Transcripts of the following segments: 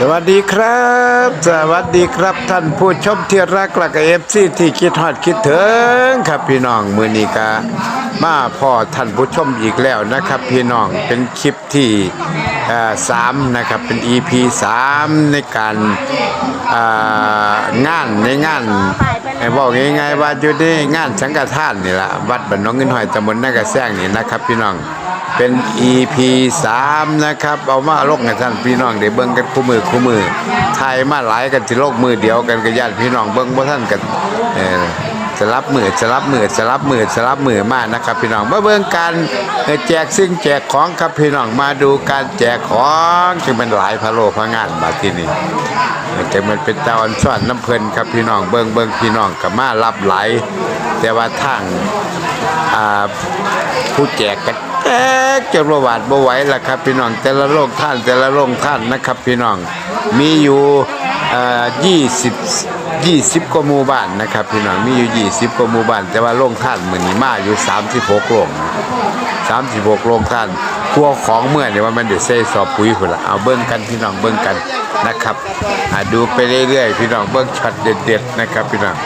สวัสดีครับ สวัสดีครับท่านผู้ชมที่รักและก็เอฟซีที่คิดฮอดคิดถึงครับพี่น้องมือนี้กามาพ่อท่านผู้ชมอีกแล้วนะครับ พี่น้องเป็นคลิปที่สามนะครับเป็น EP สามในการงานในงานเอ่อบอกง่ายๆว่าอยู่ในงานสังฆทานนี่แหละวัดบ้านน้องเงินหอยตำบลนากระแซงนี่นะครับ พี่น้อง เป็น EP 3 นะครับ เอามาลงให้ท่านพี่น้องได้เบิ่งกันคู่มือคู่มือไทยมาหลายกันที่โลกมือเดียวกันกับญาติพี่น้องเบิ่งบ่ท่านกันเออสลับมือสลับมือสลับมือสลับมือมากนะครับ พี่น้องมาเบิ่งกันแจกสิ่งแจกของครับพี่น้องมาดูการแจกของจึงเป็นหลายพะโลพะงานบาที่นี่เออจะมันเป็นตาอ่อนซ้อนน้ำเพลินครับพี่น้องเบิ่งเบิ่งพี่น้องก็มารับไหลแต่ว่าทางอ่าผู้แจกกัน กจนประวัติบ่ไหวล้วครับ พี่น้องแต่ละโรงท่านแต่ละโรงท่านนะครับ พี่น้องมีอยู่เอ่อ20 20กว่าหมู่บ้านนะครับ พี่น้องมีอยู่20กว่าหมู่บ้าน แต่ว่าโรงท่านเหมือนี้มาอยู่36โรง36โรงท่านครัวของเมื่อเนี่ยว่ามันได้ใส่สอบปุ๋ยพุ่นละเอาเบิ่งกันพี่น้องเบิ่งกันนะครับอ่าดูไปเรื่อยๆพี่น้องเบิ่งช็อตเด็ดๆนะครับ พี่น้อง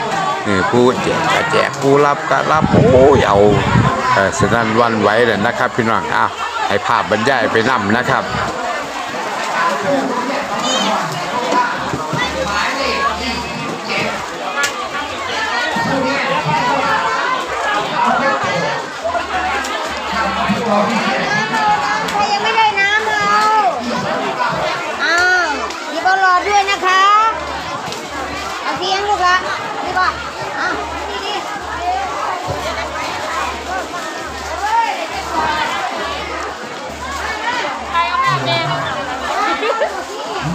นี่ผู้แจกก็แจกผู้รับก็รับโอ้ยเอา สนั่นวันไหวเลยนะครับ พี่น้องอ้าวให้ภาพบรรยายไปนํนะครับใครยังไม่ได้น้ำเราอ้าวหยิบเอาหลอด้วยนะคะเอาเสียงลูกละดีก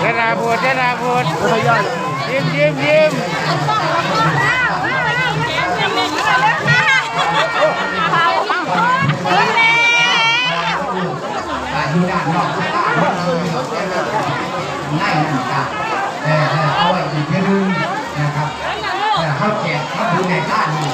เจนาพูดเจนาพูดยิ้มยิ้มยิ้ม การ อยู่ด้านนอกทุกด้านง่ายนั่นจ้ะแต่เอาไว้อีกทีนึงนะครับแต่เขาแจกเขาดูในด้านนี้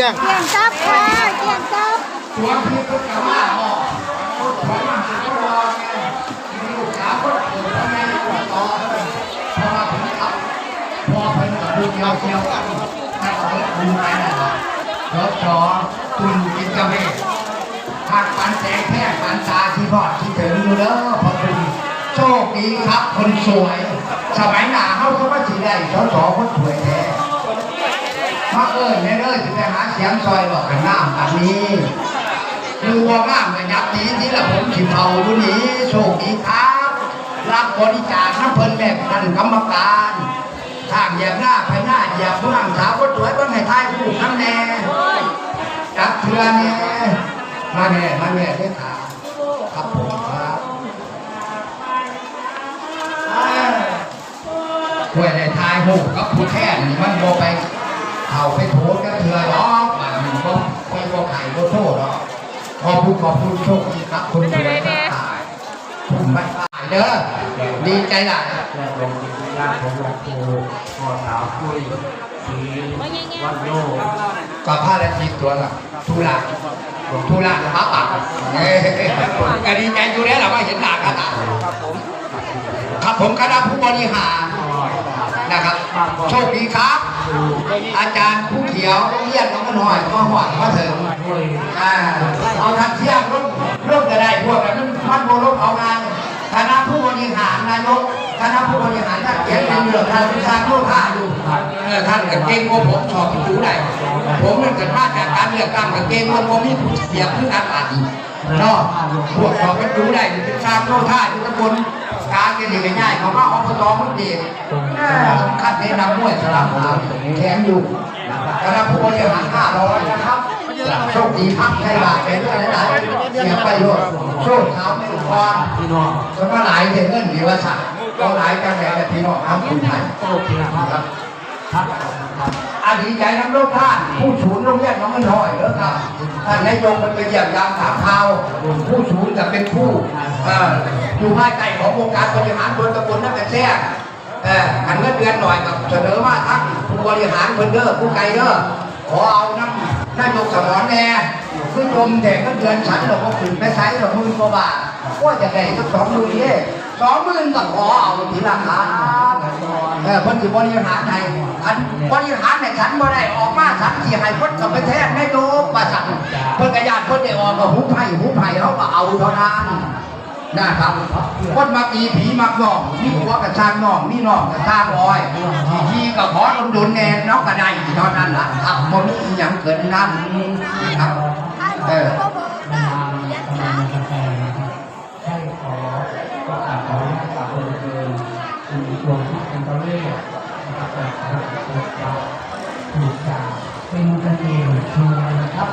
เกี้ยงเกี่ยงซับค่ะเกี่ยงซับสวมที่พุทธมาออกถอยมาหาพ่อรอไงมีลูกสาวคนอื่นพ่อแม่ก็ต่อพอมาถึงครับพอเป็นกับดูเดียวเดียวกันถ้าเขาดูไปนะรถจอตุนกินกาแฟหากปันแสงแค่ปันตาที่พอดที่ถึงอยู่เด้อพอคุณโชคดีครับคนสวย สมัยหน้าเขาก็มาสีได้สอสอคนสวยแท้ มาเอิญเนี่ยเลยจะไปหาเสียงซอยบอกกันน้ำแบบนี้ดูว่าน้ำกันยับนี้ที่ละผมสิเผาอยู่นี้ โชคดีครับ รับบริจาคน้ำเพลินแม่ท่านกรรมการทางเหยียบหน้าไปหน้าเหยียบผู้นำสาวคนสวยคนให้ทายผู้น้ำแน่จับเชือแน่มาแน่มาแน่ด้วยขาครับผมครับช่วยได้ทายหูกับผู้แทนนี่มันโบไป เอาไปโถกับเถื่อหรอกมันก็ไปโบไข่โบโซ่หรอกขอบคุณขอบคุณโชคดีครับคุณจะสวยได้ครัแน่เด้อดีใจหลายและลงญาติของหลวงปู่พ่อสาวคุยสีวัดโลกกับผ้าและทีตัวละทุลาทุลาพระปักเอ้ยก็ดีใจอยู่แล้วล่ะว่เห็นหน้ากันครับผมครับผมคณะผู้บริหารนะครับโชคดีครับ อาจารย์ผู้เขียวโรงเรียนน้องหน่อยก็หอดมาถึงวยอ่าเอาทันเที่ยงร่วมร่วมกันได้พวกนั้นมันโมลบเอางานคณะผู้บริหารนายกคณะผู้บริหารท่านเขียนเป็นเรื่องท่านพิชาโลกาอยู่ท่านกับเก่งกว่าผมสอบผู้ได้ผมมันเกิดมาจากการเลือกตั้งกับเก่งกว่าผมมีผู้เสียบคือกาอ่านเนาะพวกสอบเป็นรู้ได้เป็นชาโลท่าอยู่ตำบลการกันอย่างง่ายๆเขาก็อบตมันดีขั้นเทนำมวยสลับหาแข็งอยู่คณะผู้บริหารห้าร้อยนะครับโชคดีพักใครบาดเป็นเรื่องหนเสียไปโยชน์โชคเขาไม่ถูกความพี่น้องสมัยหลายเห็นเงินหรือว่าสัตว์ก็หลายจังเลยพี่น้องทำคุณไทยโอเคครับ ครับอาดีใจน้ำโลกท่าน ผู้ศูนย์โรงเรียนน้องมันหอยเด้อครับท่านนายกมันไปเยี่ยมยามถามข่าผู้ศูนย์จะเป็นผู้อยู่ภายใต้ขององค์การบริหารส่วนตำบลนั่นเป็นแท้ขันเงินเดือนหน่อยกับเสนอมาทั้งผู้บริหารเพิ่นเด้อผู้ไกลเด้อขอเอาน้ำนายกสมรแน่คือจมแต่ก็เดือนฉันเราก็ขึ้นไปใช้เราหมื่นกว่าบาทว่าจะได้สักสองหมื่นเย่ สองหมื่นก็ขอเอาทีละครั้งเออเพิ่นสิบริหารให้อันบริหารให้ฉันบ่ได้ออกมาฉันสิให้พิ่นกับไปแทนในโลกประสันเพิ่นก็ญาติเพิ่นได้ออกก็หูไผ่หูไผ่เขาก็เอาเท่านั้นนะครับคนมาตีผีมักน้องมีหัวกระชางน้องมีน้องกระชางอ้อยทีก็ขอดมดุลแน่น้องก็ได้เท่านั้นล่ะครับบ่มีอิหยังเกินนั้นครับเออ เป็นกันเองชัวร์นะครับ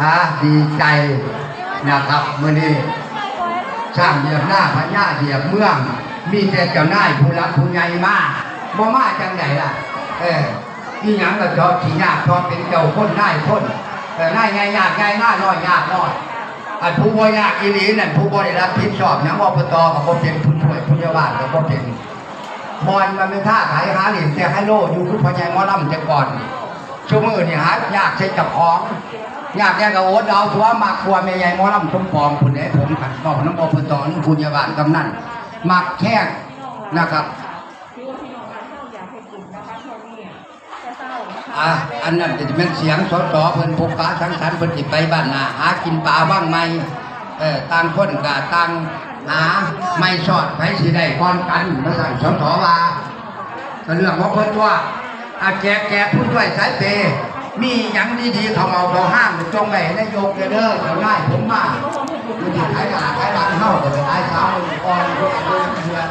อ่าดีใจนะครับเมื่อนี้สร้างเหยียบหน้าพญาเหยียบเมือง มีแต่เจ้าหนายผู้รักผู้ใหญ่มากบ่มาจังไหนล่ะ เออที่ยังก็ชอบที่ยากชอบเป็นเจ้าคนนายคน แต่นายง่ายยากง่ายหน้าน้อยยากน้อยอันผู้บ่ยากอีหลีนั่นผู้บ่ได้รับผิดชอบหยังอบตก็บ่เป็นผู้ช่วยผู้ใหญ่บ้านก็บ่เป็นบอลมันเป็นท่าขายหาหรียญแต่ให้โลอยู่คือพญายหมอลำแต่ก่อนชั่วมือนี่หายากใช้จับของอยากแย่กับโอ๊ตเอาทัวมากครัวแม่ใหญ่มอลำชมปองคุณเอ๋ผมขันบอกน้ำอบตนี่คุณยาบาลกำนันมักแข้งนะครับ อะอันนั้นจะเป็นเสียงสอสอเพิ่นพบปะทั้งสันเพิ่นสิไปบ้านนาหากินปลาบ้างไหมเออต่างคนกะต่างหาไม่สอดไปสิได้ก่อนกันมาสั่งสอสอว่าก็เรื่องของเพิ่นว่าอาแจกแจกผู้ช่วยสายเปมีหยังดีๆเขาเอาเราห้ามจงไปนายกเด้อเด้อเจ้านายผมมามันสิขายหลาขายหลานเฮาก็ไปขายเช้าก่อนเดือน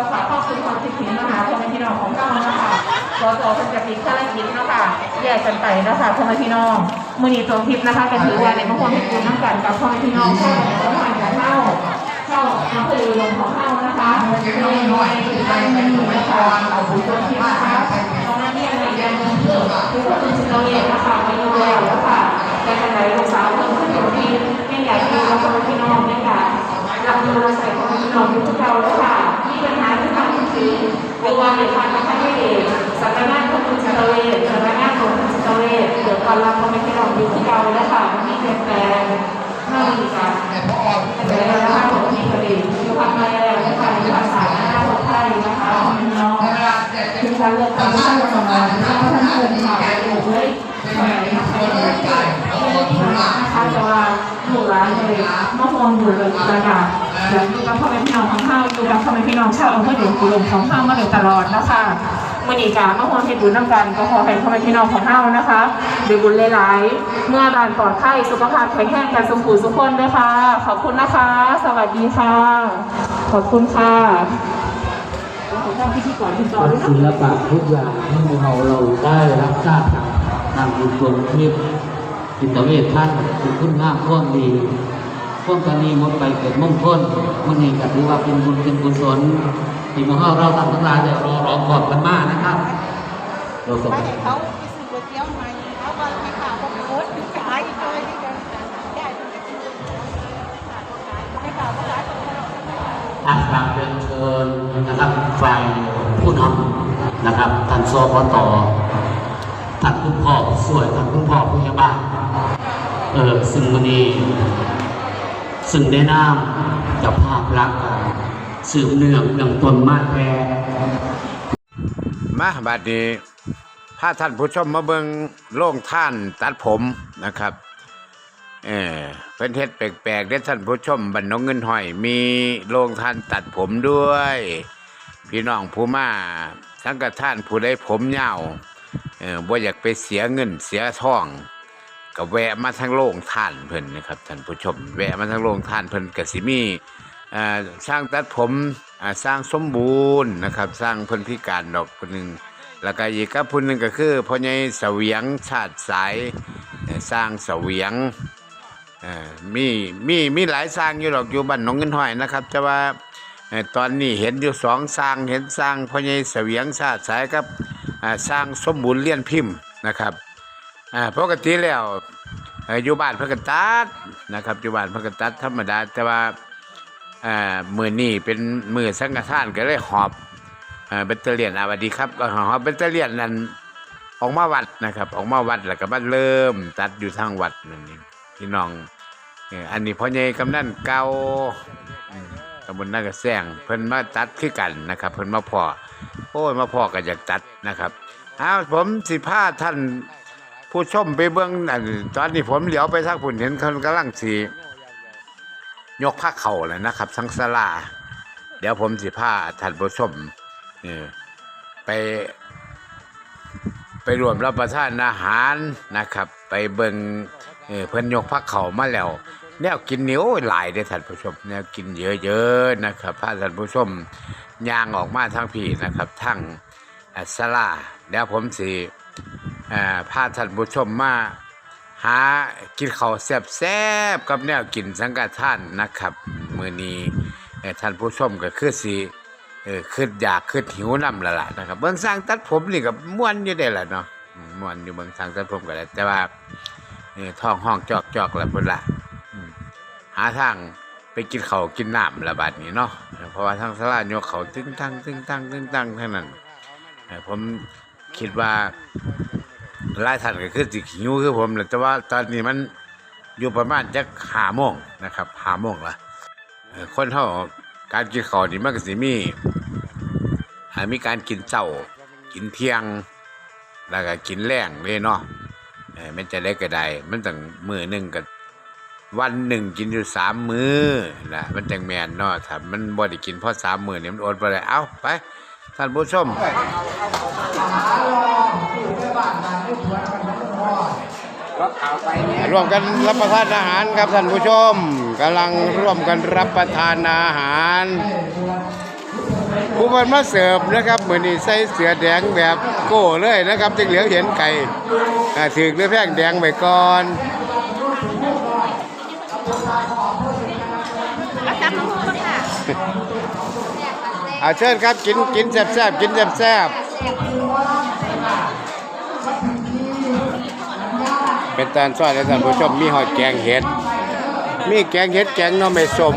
ภาษาครอบครัวความคิดถึงมหาพ่อแม่พี่น้องของเรานะคะสอสอเป็นจะปิดภารกิจนะคะแยกกันไปนะคะพ่อแม่พี่น้องมือนีตัวทิพย์นะคะก็ถือว่าในพระความเป็นคุณน้ำกันกับพ่อแม่พี่น้องเข้าเข้ามาจากเข้าเข้าอำเภอลงของเข้านะคะในในในมือนะคะเอาบุญตัวทิพย์นะคะตอนนั้นเนี่ยในเดือนเพื่อคือคนอื่นเราเองนะคะไปดูแลแล้วค่ะแต่ขณะลูกสาวเพิ่มขึ้นอยู่ที่ไม่อยากดูเราคนพี่น้องเนี่ยค่ะรับดูเราใส่ของพี่น้องทุกเราแล้วค่ะ ที่ทำจริงๆไม่ว่านทางการให้เด็กสังกัดงาของคุณจิตเวชสังกัดงาของคุณจิตเวเดี๋ยวก่อนเรับของพี่น้องอยู่ทุกเราแล้วค่ะมีเปลี่ยนแปลงเท่านี้ค่ะแต่พอออกแต่ในระดับของที่ผลิตอยู่ภาคในและคะอยู่ภาษาหน้าคนไทยนะคะน้องเวลาแต่จะคือการเลือกตั้งที่ท่านกำลังนะคะท่านเกิดข่าวอยู่เฮ้ยทำไมไม่ใช่ เลยนะคะจะว่าหมู่ร้านเลยมะม่วงอยู่เลยนะคะเดี๋ยวอยู่กับพ่อแม่พี่น้องของข้าวอยู่กับพ่อแม่พี่น้องชาวอำเภอเดชกุลมของข้าวมาโดยตลอดนะคะมื่อนี้กามะม่วงเฮ็ดบุญน้ำกันก็ขอให้พ่อแม่พี่น้องของข้าวนะคะได้บุญหลายๆเมื่อบ้านปลอดภัยสุขภาพแข็งแรงกันสมบูรณ์ทุกคนด้วยค่ะ ขอบคุณนะคะ สวัสดีค่ะ ขอบคุณค่ะขอบคุณพิธีกรที่ต่อด้วยนะศิลปะทุกอย่างที่เราเราได้รับทราบทางทางบุญดวงทิพย์ จิตเวชท่านคือคุณงามท่วมดีท่วมกันนี้หมดไปเกิดมงคลมันนี้ก็ถือว่าเป็นบุญเป็นกุศลที่มาเราทำทั้งหลายได้รอรอขอบกันมากนะครับเราส่งเขาไปซื้อก๋วยเตี๋ยวมาเขาก็ให้ข่าวว่าโคตรขายอีกเลยที่เดินได้ให้ข่าวว่าขายอะกราบเรียนเชิญนะครับฝ่ายผู้นำนะครับท่านสพตท่านคุณพ่อสวยท่านคุณพ่อผู้ใหญ่บ้าน เออซึ่งวันนี้ซึ่งได้นามเจะภาพรักษณ์สืบเนื่องเนื่องตนมาแท้มาบัดนี้พาท่านผู้ชมมาเบิงโล่งท่านตัดผมนะครับเออเป็นเฮ็ดแปลกๆเด้ท่านผู้ชมบันนงเงินหอย มีโล่งท่านตัดผมด้วย พี่น้องผู้มาสังกท่านผู้ได้ผมยาวเออบ่อยากไปเสียเงินเสียทอง ก็แวะมาทางโรงท่านเพิ่นนะครับท่านผู้ชม แวะมาทางโรงท่านเพิ่นก็สิมีสร้างตัดผมสร้างสมบูรณ์นะครับ สร้างเพิ่นพิการดอกคนหนึ่งแล้วก็อีกกับผู้หนึ่งก็คือพ่อใหญ่เสวียงชาติสายสร้างเสวียงมีมีมีหลายสร้างอยู่ดอกอยู่บ้านหนองเงินห้อยนะครับแต่ว่าตอนนี้เห็นอยู่สองสร้างเห็นสร้างพ่อใหญ่เสวียงชาติสายกับสร้างสมบูรณ์เลี่ยนพิมพ์นะครับ อ่าปกติแล้วอยู่บ้านพิ่นก็ตัดนะครับอยู่บ้านพิ่นก็ตัดธรรมดาแต่ว่าอ่ามื้อนี้เป็นมือสังฆทานก็เลยหอบเอ่อแบตเตอรี่ยนอาวัสดีครับหอบแบตเตอรี่ยนนั้นออกมาวัดนะครับ ออกมาวัดแล้วก็มาเริ่มตัดอยู่ทางวัดนั่นเองพี่น้องเอ่ออันนี้พ่อใหญ่กำนันเก่าตำบลนากระแซงเพิ่นมาตัดคือกันนะครับ เพิ่นมาพอโอ้ยมาพอก็อยากตัดนะครับอ้าวผมสิพาท่าน ผู้ชมไปเบิ่งอันตอนนี้ผมเหลียวไปทางพุ่นเห็นเขากำลังสิยกผ้าเข่าแล้วนะครับทั้งศาลาเดี๋ยวผมสิพาท่านผู้ชมนี่ไป ไปรวมรับประทานอาหารนะครับ ไปเบิ่งเอ่อพิ่นยกผ้าเข่ามาแล้วแนวกินนิ้วหลายได้อท่านผู้ชมแนวกินเยอะๆนะครับพาท่านผู้ชมย่างออกมาทางพี่นะครับ ทั้งสลาเดี๋ยวผมสิ อ่อพาท่านผู้ชมมาหากินข้าวแซ่บๆกับแนวกินสังกัดท่านนะครับมื้อนี้เออท่านผู้ชมก็คือสิเออขึ้นอยากขึ้นหิวน้ำละล่ะนะครับ เบิ่งสร้างตัดผมนี่ก็ม่วนอยู่ได้ล่ะเนาะมม่วนอยู่เบิ่งสร้างตัดผมก็ได้แต่ว่าเออท้องห้องจอกๆแล้วพุ่นละหาทางไปกินเขากินน้ำระบาดนี้เนาะเพราะว่าทางสลาโยกเขาตึงตั้งตึงตั้งตึงตั้งเทั้งนั้นผมคิดว่า หลายท่านก็คือสิหิวคือผมแหละแต่ว่าตอนนี้มันอยู่ประมาณจักหาโมงนะครับหาโมงละคนเท่าการกินข้าวนี่มันก็สิมีมีการกินเช้ากินเที่ยง แล้วก็กินแรงเลยเนาะมันจะได้ก็ได้มันต้องมือหนึ่งก็วันหนึ่งกินอยู่สามมื้อนะมันจังแมนเนาะถ้ามันบ่ได้กินเพราะสามมื้อเนี่ยมันอดบ่ได้เอ้าไปท่านผู้ชม ร่วมกันรับประทานอาหารครับท่านผู้ชมกำลังร่วมกันรับประทานอาหารผู้บันมาเสิร์ฟนะครับเหมือนนี่ใส่เสือแดงแบบโก้เลยนะครับจึงเหลียวเห็นไก่อ่าถือเรือแพงแดงไปก่อนแล้วจับมาพูดค่ะอาเชิญครับกินกินแซ่บๆกินแซ่บๆ เป็นตานซอยและท่านผู้ชมมีหอดแกงเห็ด มีแกงเห็ดแกงน้อไม่สม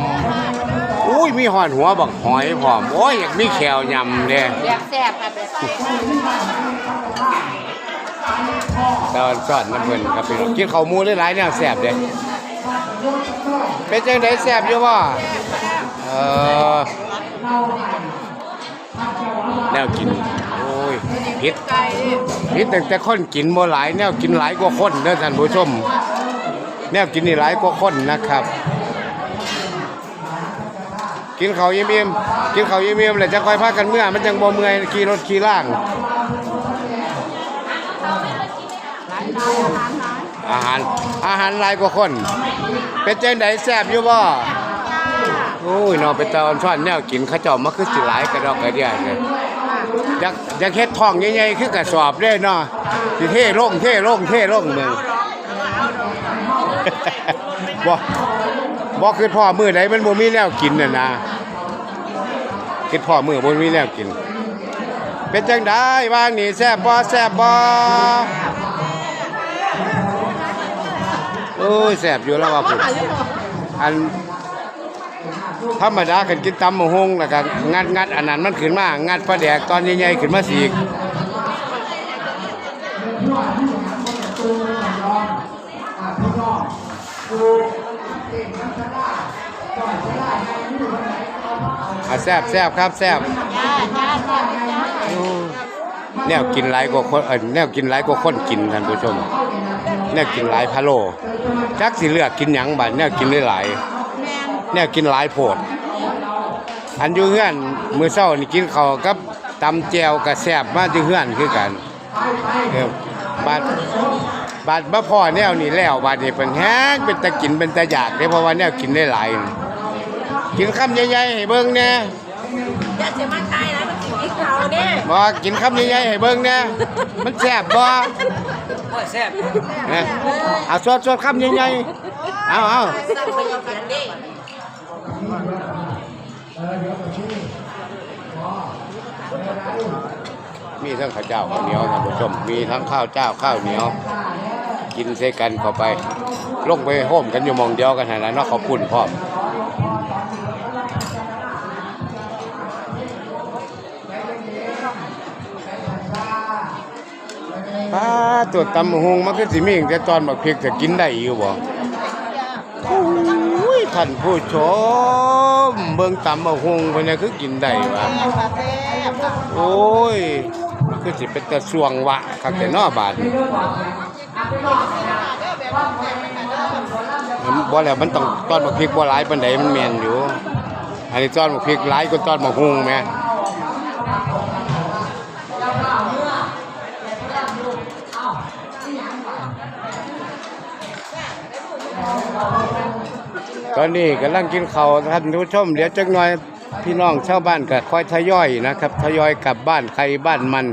อุ้ยมีหอดหัวบักหอยพร้อมโอ้ยอยากมีแขวยำเนี่ยแบบแซ่บค่ะแบบแซ่บตอนสอนน้ำเพิ่นครับพี่น้องกินข้าวหมูหลายๆแนวแซ่บเด้เป็นจังไดแซ่บอยู่บ่เออแนวกิน โอ้ยผิดผิดแต่แต่คนกินบ่หลายแนวกินหลายกว่าคนเด้อท่านผู้ชม แนวกินนี่หลายกว่าคนนะครับ กินข้าวยิ้มๆกินข้าวยิ้มๆแล้วจะค่อยพากันเมื่อมันจังบ่เมื่อยขี่รถขี่ล่าง อาหารอาหารหลายกว่าคน เป็นจังไดแซ่บอยู่บ่โอ้ยเนาะเป็นตาอ่อนช้อนแนวกินเขาเจ้ามาคือสิหลายกระดอกกระเดียเลย อยากอยากเฮ็ดทองใหญ่ๆคือกระสอบเด้เนาะสิเท่ลงเท่ลงเท่ลงมึงบ่บ่คือพ่อมือใดมันบ่มีแนวกินน่ะนะคือพ่อมือบ่มีแนวกิน เป็นจังได๋ว่างนี่แซ่บบ่แซ่บบ่โอ้ยแซ่บอยู่แล้วว่าพุ่นอัน ธรรมดาคันกินตำมะฮงแล้วก็งัดงัดอันนั้นมันขึ้นมางัดปลาแดกตอนใหญ่ๆขึ้นมาสีกอะแซบแซบครับแซบแนวกินหลายกว่าคนเออแนวกินหลายกว่าคนกินท่านผู้ชมแนวกินหลายพะโลจักสิเลือกกินหยังบัดแนวกินหลาย ๆแนวกินหลายโพด อันอยู่เฮือนมื้อเช้านี่กินข้าวกับตำแจวกับแซ่บมาอยู่เฮือนคือกันเออบัดบัดบ่พอแนวนี้แล้วบัดนี้เพิ่นแฮงเป็นตะกินเป็นตะอยากเด้เพราะว่าแนวกินได้หลายนี่กินคำใหญ่ๆให้เบิ่งแหน่จะจะมาตายแล้วมันกินเขาเนี่ยบ่กินคำใหญ่ๆให้เบิ่งแหน่มันแซ่บบ่แซ่บเอาสดๆคำใหญ่ๆเอาเอา มีทั้งข้าวเจ้าข้าวเหนียวท่านผู้ชม มีทั้งข้าวเจ้าข้าวเหนียว กินใส่กันเข้าไป ลงไปโฮมกันอยู่มองเดียวกันหั่นล่ะเนาะขอบคุณพร้อมป้าตัวตำหงมันก็สิมีแต่ตอนบักพริกจะกินได้อยู่บ่ ท่านผู้ชม เบิ่งตำมะฮงเพิ่นน่ะคือกินได้วะโอ้ยคือสิเป็นตะสวงวะคักแต่นอบาดนี้มันบ่แล้วมันต้องตอนบักพริกบ่หลายปานใดมันแม่นอยู่ อันนี้ตอนบักพริกหลายกว่าตอนบักหงแม่ ตอนนี้กำลังกินข้าวท่านผู้ชมเดี๋ยวจักหน่อยพี่น้องชาวบ้านก็ค่อยทยอยนะครับทยอยกลับบ้านใครบ้านมัน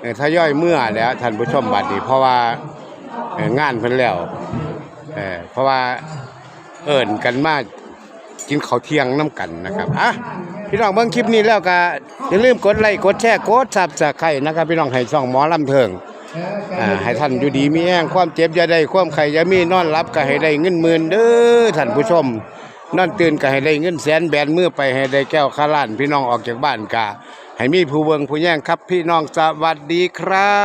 เอ่อทยอยเมื่อแล้วท่านผู้ชมบัดนี้เพราะว่าเอ่องานเพิ่นแล้วเออเพราะว่าเอิ้นกันมากินข้าวเที่ยงน้ำกันนะครับอะพี่น้องเบิ่งคลิปนี้แล้วก็อย่าลืมกดไลค์กดแชร์กด Subscribe นะครับ พี่น้องให้ช่องหมอลำเทิง อ่าให้ท่านอยู่ดีมีแห้งความเจ็บอย่าได้ความไข่อย่ามีนอนรับก็ให้ได้เงินหมื่นเด้อท่านผู้ชมนอนตื่นก็ให้ได้เงินแสนแบนมือไปให้ได้แก้วข้าล้านพี่น้องออกจากบ้านกะให้มีผู้เบิงผู้แย่งครับพี่น้องสวัสดีครั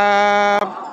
บ